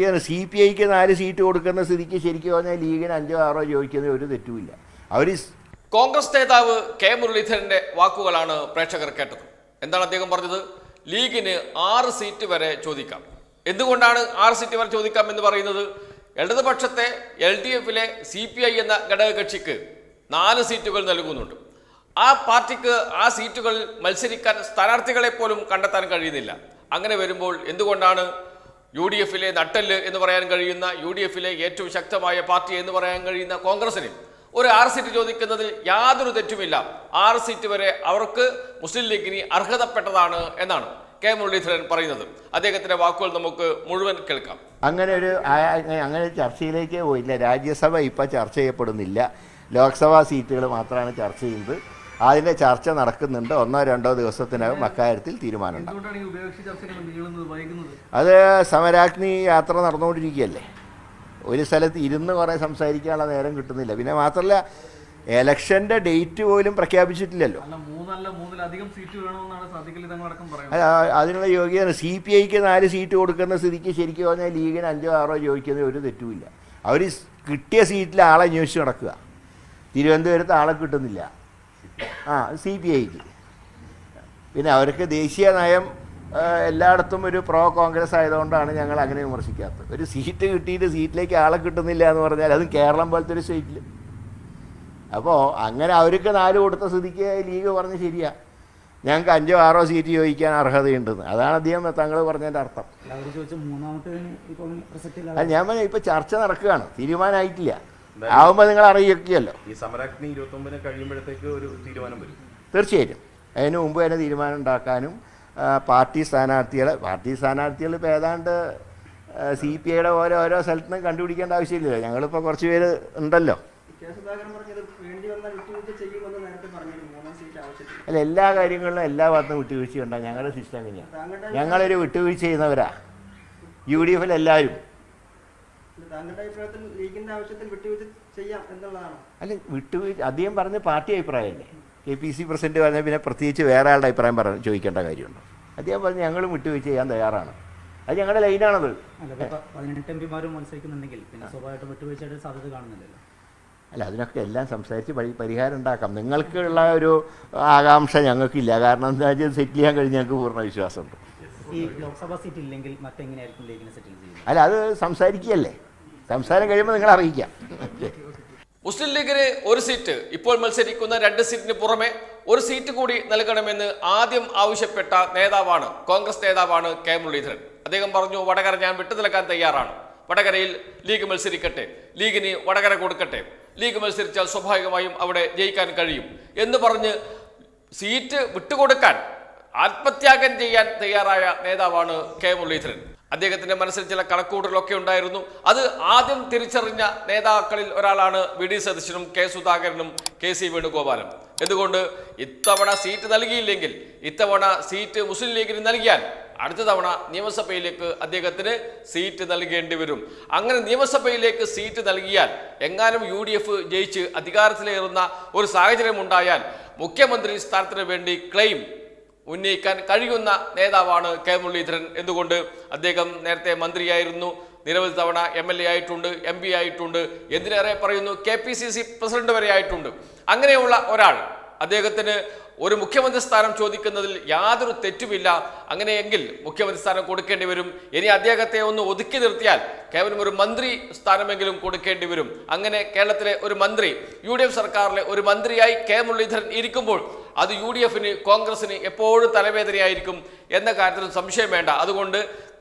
C P ഐക്ക് നാല് seat കൊടുക്കുന്ന സ്ഥിതിക്ക് ശരിക്കും പറഞ്ഞാൽ ലീഗിന് അഞ്ചോ ആറോ ചോദിക്കുന്നത് ഒരു തെറ്റുമില്ല. അവർ കോൺഗ്രസ് നേതാവ് കെ മുരളീധരന്റെ വാക്കുകളാണ് പ്രേക്ഷകർ കേട്ടത്. എന്താണ് അദ്ദേഹം പറഞ്ഞത്? ലീഗിന് ആറ് സീറ്റ് വരെ ചോദിക്കാം. എന്തുകൊണ്ടാണ് ആറ് സീറ്റ് വരെ ചോദിക്കാം എന്ന് പറയുന്നത്? ഇടതുപക്ഷത്തെ എൽ ഡി എഫിലെ സി പി ഐ എന്ന ഘടകകക്ഷിക്ക് നാല് സീറ്റുകൾ നൽകുന്നുണ്ട്. ആ പാർട്ടിക്ക് ആ സീറ്റുകൾ മത്സരിക്കാൻ സ്ഥാനാർത്ഥികളെ പോലും കണ്ടെത്താൻ കഴിയുന്നില്ല. അങ്ങനെ വരുമ്പോൾ എന്തുകൊണ്ടാണ് യു ഡി എഫിലെ നട്ടെല്ല് എന്ന് പറയാൻ കഴിയുന്ന യു ഡി എഫിലെ ഏറ്റവും ശക്തമായ പാർട്ടി എന്ന് പറയാൻ കഴിയുന്ന കോൺഗ്രസിന് ഒരു ആറ് സീറ്റ് ചോദിക്കുന്നതിൽ യാതൊരു തെറ്റുമില്ല. ആറ് സീറ്റ് വരെ അവർക്ക് മുസ്ലിം ലീഗിന് അർഹതപ്പെട്ടതാണ് എന്നാണ് കെ മുരളീധരൻ പറയുന്നത്. അദ്ദേഹത്തിന്റെ വാക്കുകൾ നമുക്ക് മുഴുവൻ കേൾക്കാം. അങ്ങനെ ഒരു അങ്ങനെ ചർച്ചയിലേക്ക് പോയില്ല. രാജ്യസഭ ഇപ്പം ചർച്ച ചെയ്യപ്പെടുന്നില്ല. ലോക്സഭാ സീറ്റുകൾ മാത്രമാണ് ചർച്ച ചെയ്യുന്നത്. അതിന്റെ ചർച്ച നടക്കുന്നുണ്ട്. ഒന്നോ രണ്ടോ ദിവസത്തിനകം അക്കാര്യത്തിൽ തീരുമാനമുണ്ടാകും വൈകുന്നത്? അത് സമരാഗ്നി യാത്ര നടന്നുകൊണ്ടിരിക്കുകയല്ലേ? ഒരു സ്ഥലത്ത് ഇരുന്ന് കുറേ സംസാരിക്കാനുള്ള നേരം കിട്ടുന്നില്ല. പിന്നെ മാത്രമല്ല എലക്ഷന്റെ ഡേറ്റ് പോലും പ്രഖ്യാപിച്ചിട്ടില്ലല്ലോ. അതിനുള്ള യോഗ്യത സി പി ഐക്ക് നാല് സീറ്റ് കൊടുക്കുന്ന സ്ഥിതിക്ക് ശരിക്കും പറഞ്ഞാൽ ലീഗിന് അഞ്ചോ ആറോ ചോദിക്കുന്നത് ഒരു തെറ്റുമില്ല. അവർ കിട്ടിയ സീറ്റിൽ ആളെ അന്വേഷിച്ച് നടക്കുക. തിരുവനന്തപുരത്ത് ആളെ കിട്ടുന്നില്ല. ആ സി പി ഐക്ക് പിന്നെ അവർക്ക് ദേശീയ നയം എല്ലായിടത്തും ഒരു പ്രോ കോൺഗ്രസ് ആയതുകൊണ്ടാണ് ഞങ്ങൾ അങ്ങനെ വിമർശിക്കാത്തത്. ഒരു സീറ്റ് കിട്ടിയിട്ട് സീറ്റിലേക്ക് ആളെ കിട്ടുന്നില്ല എന്ന് പറഞ്ഞാൽ അതും കേരളം പോലത്തെ ഒരു സ്റ്റേറ്റിൽ അപ്പോൾ അങ്ങനെ അവർക്ക് നാല് കൊടുത്ത സ്ഥിതിക്ക് ലീഗ് പറഞ്ഞ് ശരിയാ. ഞങ്ങൾക്ക് അഞ്ചോ ആറോ സീറ്റ് ചോദിക്കാൻ അർഹതയുണ്ടെന്ന് അതാണ് അദ്ദേഹം തങ്ങൾ പറഞ്ഞതിന്റെ അർത്ഥം. അത് ഞാൻ ഇപ്പോൾ ചർച്ച നടക്കുകയാണ്. തീരുമാനമായിട്ടില്ല. ആവുമ്പോൾ നിങ്ങൾ അറിയിക്കുകയല്ലോ. ഈ സമരാഗ്നി ഇരുപത്തൊമ്പതിന് കഴിയുമ്പോഴത്തേക്ക് ഒരു തീരുമാനം വരും. തീർച്ചയായിട്ടും. അതിന് മുമ്പ് തന്നെ തീരുമാനം ഉണ്ടാക്കാനും പാർട്ടി സ്ഥാനാർത്ഥികളെ പാർട്ടി സ്ഥാനാർത്ഥികൾ ഇപ്പോൾ ഏതാണ്ട് സി പി ഐയുടെ ഓരോ ഓരോ സ്ഥലത്തും കണ്ടുപിടിക്കേണ്ട ആവശ്യമില്ലല്ലോ. ഞങ്ങളിപ്പോൾ കുറച്ച് പേര് ഉണ്ടല്ലോ. അല്ല എല്ലാ കാര്യങ്ങളിലും എല്ലാ ഭാഗത്തും വിട്ടുവീഴ്ച ഉണ്ടാകും ഞങ്ങളുടെ സിസ്റ്റം എങ്ങനെയാണ് ഞങ്ങളൊരു വിട്ടുവീഴ്ച ചെയ്യുന്നവരാ. യു ഡി എഫിൽ എല്ലാവരും താങ്കളുടെ അഭിപ്രായത്തിൽ ലീഗിന്റെ ആവശ്യത്തിൽ വിട്ടുവീഴ്ച ചെയ്യാം എന്നുള്ളതാണ്. അല്ല വിട്ടുവീഴ്ച അധികം പറഞ്ഞ പാർട്ടി അഭിപ്രായമല്ലേ? കെ പി സി പ്രസിഡന്റ് പറഞ്ഞാൽ പിന്നെ പ്രത്യേകിച്ച് വേറെ ആളുടെ അഭിപ്രായം പറഞ്ഞു ചോദിക്കേണ്ട കാര്യമുണ്ടോ? അദ്ദേഹം പറഞ്ഞ് ഞങ്ങളും വിട്ടുവീഴ്ച ചെയ്യാൻ തയ്യാറാണ്. അത് ഞങ്ങളുടെ ലൈനാണത്. അല്ല ഇപ്പൊ പതിനെട്ട് എം പിമാരും മത്സരിക്കുന്നുണ്ടെങ്കിൽ പിന്നെ സ്വാഭാവികമായിട്ടും വിട്ടുവീഴ്ചയുടെ സാധ്യത കാണുന്നില്ലല്ലോ. അല്ല അതിനൊക്കെ എല്ലാം സംസാരിച്ച് വഴി പരിഹാരം ഉണ്ടാക്കാം. നിങ്ങൾക്കുള്ള ഒരു ആകാംക്ഷ ഞങ്ങൾക്കില്ല. കാരണം എന്താ വെച്ചാൽ സെറ്റിൽ ചെയ്യാൻ കഴിഞ്ഞ് ഞങ്ങൾക്ക് പൂർണ വിശ്വാസമുണ്ട്. ഈ ലോക്സഭാ സീറ്റ് ഇല്ലെങ്കിൽ മറ്റെങ്ങനെയായിരിക്കും ലീഗിനെ സെറ്റിൽ ചെയ്യുന്നത്? അല്ല അത് സംസാരിക്കുകയല്ലേ? സംസാരം കഴിയുമ്പോൾ നിങ്ങൾ അറിയിക്കാം. മുസ്ലിം ലീഗിന് ഒരു സീറ്റ് ഇപ്പോൾ മത്സരിക്കുന്ന രണ്ട് സീറ്റിന് പുറമെ ഒരു സീറ്റ് കൂടി നൽകണമെന്ന് ആദ്യം ആവശ്യപ്പെട്ട നേതാവാണ് കോൺഗ്രസ് നേതാവാണ് കെ മുരളീധരൻ. അദ്ദേഹം പറഞ്ഞു വടകര ഞാൻ വിട്ടു നൽകാൻ തയ്യാറാണ്. വടകരയിൽ ലീഗ് മത്സരിക്കട്ടെ. ലീഗിന് വടകര കൊടുക്കട്ടെ. ലീഗ് മത്സരിച്ചാൽ സ്വാഭാവികമായും അവിടെ ജയിക്കാൻ കഴിയും. എന്ന് പറഞ്ഞ് സീറ്റ് വിട്ടുകൊടുക്കാൻ ആത്മത്യാഗം ചെയ്യാൻ തയ്യാറായ നേതാവാണ് കെ മുരളീധരൻ. അദ്ദേഹത്തിന്റെ മനസ്സിൽ ചില കണക്കൂട്ടലൊക്കെ ഉണ്ടായിരുന്നു. അത് ആദ്യം തിരിച്ചറിഞ്ഞ നേതാക്കളിൽ ഒരാളാണ് വി ഡി സതീശനും കെ സുധാകരനും കെ സി വേണുഗോപാലും. എന്തുകൊണ്ട്? ഇത്തവണ സീറ്റ് നൽകിയില്ലെങ്കിൽ ഇത്തവണ സീറ്റ് മുസ്ലിം ലീഗിന് നൽകിയാൽ അടുത്ത തവണ നിയമസഭയിലേക്ക് അദ്ദേഹത്തിന് സീറ്റ് നൽകേണ്ടി വരും. അങ്ങനെ നിയമസഭയിലേക്ക് സീറ്റ് നൽകിയാൽ എങ്ങാനും യു ഡി എഫ് ജയിച്ച് അധികാരത്തിലേറുന്ന ഒരു സാഹചര്യം ഉണ്ടായാൽ മുഖ്യമന്ത്രി സ്ഥാനത്തിന് വേണ്ടി ക്ലെയിം ഉന്നയിക്കാൻ കഴിയുന്ന നേതാവാണ് കെ മുരളീധരൻ എന്തുകൊണ്ട് അദ്ദേഹം നേരത്തെ മന്ത്രിയായിരുന്നു? നിരവധി തവണ എം എൽ എ ആയിട്ടുണ്ട് എം പി ആയിട്ടുണ്ട്. എന്തിനേറെ പറയുന്നു? K P C C president വരെ ആയിട്ടുണ്ട്. അങ്ങനെയുള്ള ഒരാൾ അദ്ദേഹത്തിന് ഒരു മുഖ്യമന്ത്രി സ്ഥാനം ചോദിക്കുന്നതിൽ യാതൊരു തെറ്റുമില്ല. അങ്ങനെയെങ്കിൽ മുഖ്യമന്ത്രി സ്ഥാനം കൊടുക്കേണ്ടി വരും. ഇനി അദ്ദേഹത്തെ ഒന്ന് ഒതുക്കി നിർത്തിയാൽ കേവലം ഒരു മന്ത്രി സ്ഥാനമെങ്കിലും കൊടുക്കേണ്ടി വരും. അങ്ങനെ കേരളത്തിലെ ഒരു മന്ത്രി യു സർക്കാരിലെ ഒരു മന്ത്രിയായി കെ മുരളീധരൻ ഇരിക്കുമ്പോൾ അത് യു ഡി എഫിന് കോൺഗ്രസിന് എപ്പോഴും തലവേദനയായിരിക്കും എന്ന കാര്യത്തിൽ സംശയം വേണ്ട. അതുകൊണ്ട്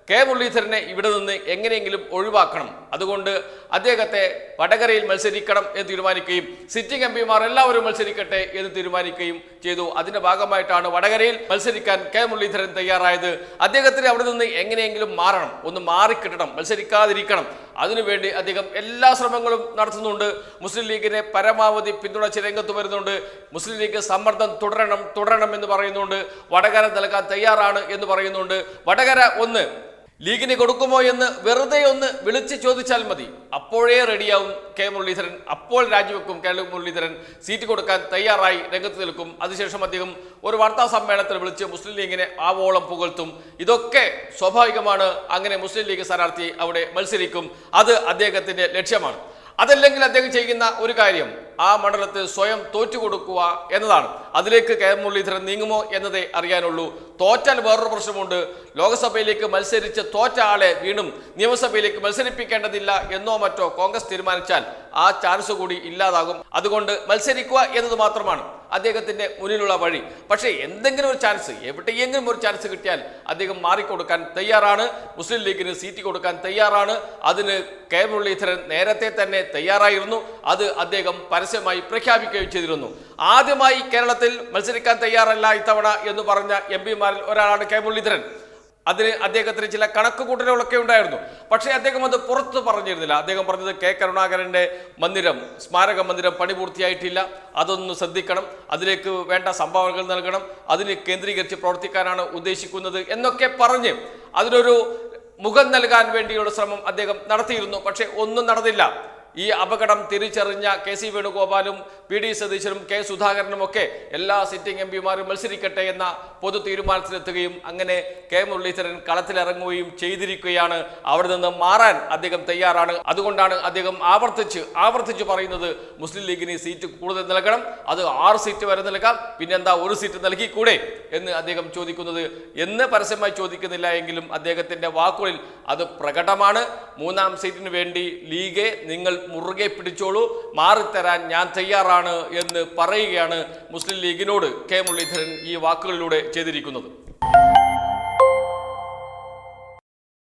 കെ മുരളീധരനെ ഇവിടെ നിന്ന് എങ്ങനെയെങ്കിലും ഒഴിവാക്കണം. അതുകൊണ്ട് അദ്ദേഹത്തെ വടകരയിൽ മത്സരിക്കണം എന്ന് തീരുമാനിക്കുകയും സിറ്റിംഗ് എം പിമാർ എല്ലാവരും മത്സരിക്കട്ടെ എന്ന് തീരുമാനിക്കുകയും ചെയ്തു. അതിന്റെ ഭാഗമായിട്ടാണ് വടകരയിൽ മത്സരിക്കാൻ കെ മുരളീധരൻ തയ്യാറായത്. അദ്ദേഹത്തിന് അവിടെ നിന്ന് എങ്ങനെയെങ്കിലും മാറണം. ഒന്ന് മാറിക്കിട്ടണം. മത്സരിക്കാതിരിക്കണം. അതിനുവേണ്ടി അദ്ദേഹം എല്ലാ ശ്രമങ്ങളും നടത്തുന്നുണ്ട്. മുസ്ലിം ലീഗിനെ പരമാവധി പിന്തുണച്ച് രംഗത്ത് വരുന്നുണ്ട്. മുസ്ലിം ലീഗ് സമ്മർദ്ദം തുടരണം തുടരണം എന്ന് പറയുന്നുണ്ട്. വടകര നൽകാൻ തയ്യാറാണ് എന്ന് പറയുന്നുണ്ട്. വടകര ഒന്ന് ലീഗിന് കൊടുക്കുമോ എന്ന് വെറുതെ ഒന്ന് വിളിച്ച് ചോദിച്ചാൽ മതി. അപ്പോഴേ റെഡിയാവും കെ മുരളീധരൻ. അപ്പോൾ രാജിവെക്കും കെ മുരളീധരൻ. സീറ്റ് കൊടുക്കാൻ തയ്യാറായി രംഗത്ത് നിൽക്കും. അതിനുശേഷം അദ്ദേഹം ഒരു വാർത്താ സമ്മേളനത്തിൽ വിളിച്ച് മുസ്ലിം ലീഗിനെ ആവോളം പുകഴ്ത്തും. ഇതൊക്കെ സ്വാഭാവികമാണ്. അങ്ങനെ മുസ്ലിം ലീഗ് സ്ഥാനാർത്ഥി അവിടെ മത്സരിക്കും. അത് അദ്ദേഹത്തിന്റെ ലക്ഷ്യമാണ്. അതല്ലെങ്കിൽ അദ്ദേഹം ചെയ്യുന്ന ഒരു കാര്യം ആ മണ്ഡലത്തിൽ സ്വയം തോറ്റുകൊടുക്കുക എന്നതാണ്. അതിലേക്ക് കെ മുരളീധരൻ നീങ്ങുമോ എന്നതേ അറിയാനുള്ളൂ. തോറ്റാൽ വേറൊരു പ്രശ്നമുണ്ട്. ലോക്സഭയിലേക്ക് മത്സരിച്ച് തോറ്റ ആളെ വീണ്ടും നിയമസഭയിലേക്ക് മത്സരിപ്പിക്കേണ്ടതില്ല എന്നോ മറ്റോ കോൺഗ്രസ് തീരുമാനിച്ചാൽ ആ ചാൻസ് കൂടി ഇല്ലാതാകും. അതുകൊണ്ട് മത്സരിക്കുക എന്നത് മാത്രമാണ്. അദ്ദേഹത്തിന്റെ മുന്നിലുള്ള വഴി. പക്ഷേ എന്തെങ്കിലും ഒരു ചാൻസ് എവിടെയെങ്കിലും ഒരു ചാൻസ് കിട്ടിയാൽ അദ്ദേഹം മാറിക്കൊടുക്കാൻ തയ്യാറാണ്. മുസ്ലിം ലീഗിന് സീറ്റ് കൊടുക്കാൻ തയ്യാറാണ്. അതിന് കെ മുരളീധരൻ നേരത്തെ തന്നെ തയ്യാറായിരുന്നു. അത് അദ്ദേഹം പരസ്യമായി പ്രഖ്യാപിക്കുകയും ചെയ്തിരുന്നു. ആദ്യമായി കേരളത്തിൽ മത്സരിക്കാൻ തയ്യാറല്ല ഇത്തവണ എന്ന് പറഞ്ഞ എം പിമാരിൽ ഒരാളാണ് കെ മുരളീധരൻ. അതിന് അദ്ദേഹത്തിന് ചില കണക്കുകൂട്ടലുകളൊക്കെ ഉണ്ടായിരുന്നു. പക്ഷേ അദ്ദേഹം അത് പുറത്ത് പറഞ്ഞിരുന്നില്ല. അദ്ദേഹം പറഞ്ഞത് കെ കരുണാകരന്റെ മന്ദിരം സ്മാരക മന്ദിരം പണി പൂർത്തിയായിട്ടില്ല. അതൊന്ന് ശ്രദ്ധിക്കണം. അതിലേക്ക് വേണ്ട സംഭാവനകൾ നൽകണം. അതിന് കേന്ദ്രീകരിച്ച് പ്രവർത്തിക്കാനാണ് ഉദ്ദേശിക്കുന്നത് എന്നൊക്കെ പറഞ്ഞ് അതിനൊരു മുഖം നൽകാൻ വേണ്ടിയുള്ള ശ്രമം അദ്ദേഹം നടത്തിയിരുന്നു. പക്ഷേ ഒന്നും നടന്നില്ല. ഈ അപകടം തിരിച്ചറിഞ്ഞ കെ സി വേണുഗോപാലും പി ഡി സതീശനും കെ സുധാകരനും ഒക്കെ എല്ലാ സിറ്റിംഗ് എം പിമാരും മത്സരിക്കട്ടെ എന്ന പൊതു തീരുമാനത്തിലെത്തുകയും അങ്ങനെ കെ മുരളീധരൻ കളത്തിലിറങ്ങുകയും ചെയ്തിരിക്കുകയാണ്. അവിടെ നിന്ന് മാറാൻ അദ്ദേഹം തയ്യാറാണ്. അതുകൊണ്ടാണ് അദ്ദേഹം ആവർത്തിച്ച് ആവർത്തിച്ച് പറയുന്നത് മുസ്ലിം ലീഗിന് സീറ്റ് കൂടുതൽ നൽകണം അത് ആറ് സീറ്റ് വരെ നൽകാം പിന്നെന്താ ഒരു സീറ്റ് നൽകിക്കൂടെ എന്ന് അദ്ദേഹം ചോദിക്കുന്നത്. എന്ന് പരസ്യമായി ചോദിക്കുന്നില്ല എങ്കിലും അദ്ദേഹത്തിന്റെ വാക്കുകളിൽ അത് പ്രകടമാണ്. മൂന്നാം സീറ്റിന് വേണ്ടി ലീഗെ നിങ്ങൾ മുറുകെ പിടിച്ചോളൂ. മാറിത്തരാൻ ഞാൻ തയ്യാറാണ് എന്ന് പറയുകയാണ് മുസ്ലിം ലീഗിനോട് കെ മുരളീധരൻ ഈ വാക്കുകളിലൂടെ ചെയ്തിരിക്കുന്നത്.